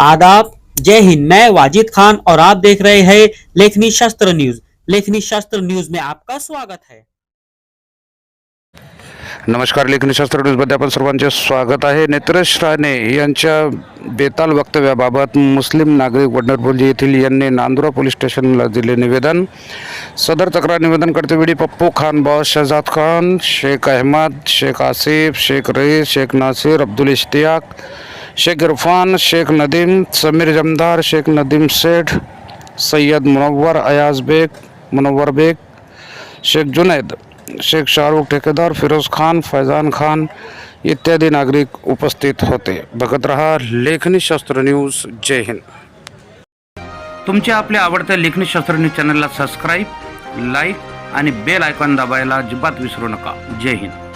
आदाब। जय हिंद, मैं वाजिद खान और आप देख रहे हैं लेखनी शास्त्र न्यूज़। लेखनी शास्त्र न्यूज़ में आपका स्वागत है। नमस्कार लेखनीशास्त्र न्यूजमध्ये आपण सर्वांचे स्वागत आहे. नेत्रेश राणे बेताल वक्तव्याबाबत मुस्लिम नागरिक वडनरभोजी येथील नांदुरा पोलीस स्टेशनला दिले निवेदन. सदर तक्रार निवेदन करतेवेळी पप्पू खान बॉस शहजाद खान, शेख अहमद, शेख आसिफ, शेख रईस, शेख नासिर, अब्दुल इश्तियाक शेख इरफान शेख नदीम समीर जमदार शेख नदीम सेठ सय्यद मुनव्वर अयाज बेग मुनव्वर बेग शेख जुनैद शेख शाहरुख ठेकेदार फिरोज खान फैजान खान इत्यादी नागरिक उपस्थित होते. बघत रहा लेखनी शास्त्र न्यूज जय हिंद. तुमच्या आपल्या आवडत्या लेखनी शास्त्र न्यूज चॅनलला सबस्क्राईब लाईक आणि बेल आयकॉन दाबायला अजिबात विसरू नका. जय हिंद.